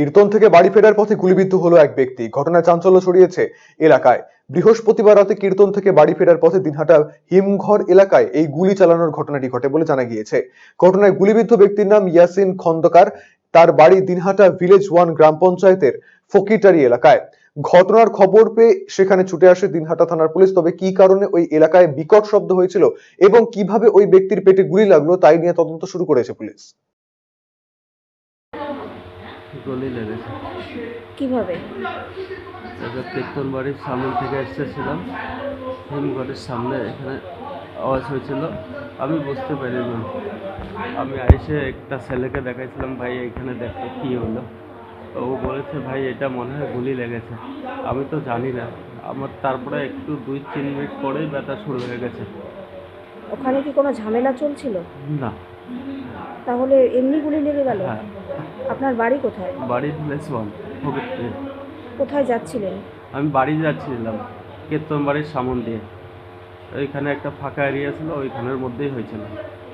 কীর্তন থেকে বাড়ি ফেরার পথে গুলিবিদ্ধ হলো এক ব্যক্তি। ঘটনায় চাঞ্চল্য ছড়িয়েছে এলাকায়। বৃহস্পতিবার রাতে কীর্তন থেকে বাড়ি ফেরার পথে দিনহাটা হিমঘর এলাকায় এই গুলি চালানোর ঘটনাটি ঘটে বলে জানা গিয়েছে। ঘটনায় গুলিবিদ্ধ ব্যক্তির নাম ইয়াসিন খন্দকার। তার বাড়ি দিনহাটা ভিলেজ ওয়ান গ্রাম পঞ্চায়েতের ফকিটারি এলাকায়। ঘটনার খবর পেয়ে সেখানে ছুটে আসে দিনহাটা থানার পুলিশ। তবে কি কারণে ওই এলাকায় বিকট শব্দ হয়েছিল এবং কীভাবে ওই ব্যক্তির পেটে গুলি লাগল, তাই নিয়ে তদন্ত শুরু করেছে পুলিশ। গলি লেগেছে কীভাবে? তারপর কীর্তন বাড়ির সামনে থেকে এসেছিলাম। হিমঘরের সামনে এখানে আওয়াজ হয়েছিল। আমি বুঝতে পারিনি। আমি এসে একটা ছেলেকে দেখাইছিলাম ভাই এখানে দেখো কী হলো? ও বলেছে ভাই এটা মনে হয় গুলি লেগেছে। আমি তো জানি না। আমার তারপরে একটু দুই তিন মিনিট পরেই ব্যথা শুরু হয়ে গেছে। ওখানে কি কোনো ঝামেলা চলছিল? না। তাহলে এমনি গুলি লেগে গেল? হ্যাঁ। আপনার বাড়ি কোথায়? বাড়ি লেসওয়ান ওয়ান কোথায় যাচ্ছিলেন? আমি বাড়ি যাচ্ছিলাম কীর্তন বাড়ির সামন দিয়ে। ওইখানে একটা ফাঁকা এরিয়া ছিল ওইখানের মধ্যেই হয়েছিল।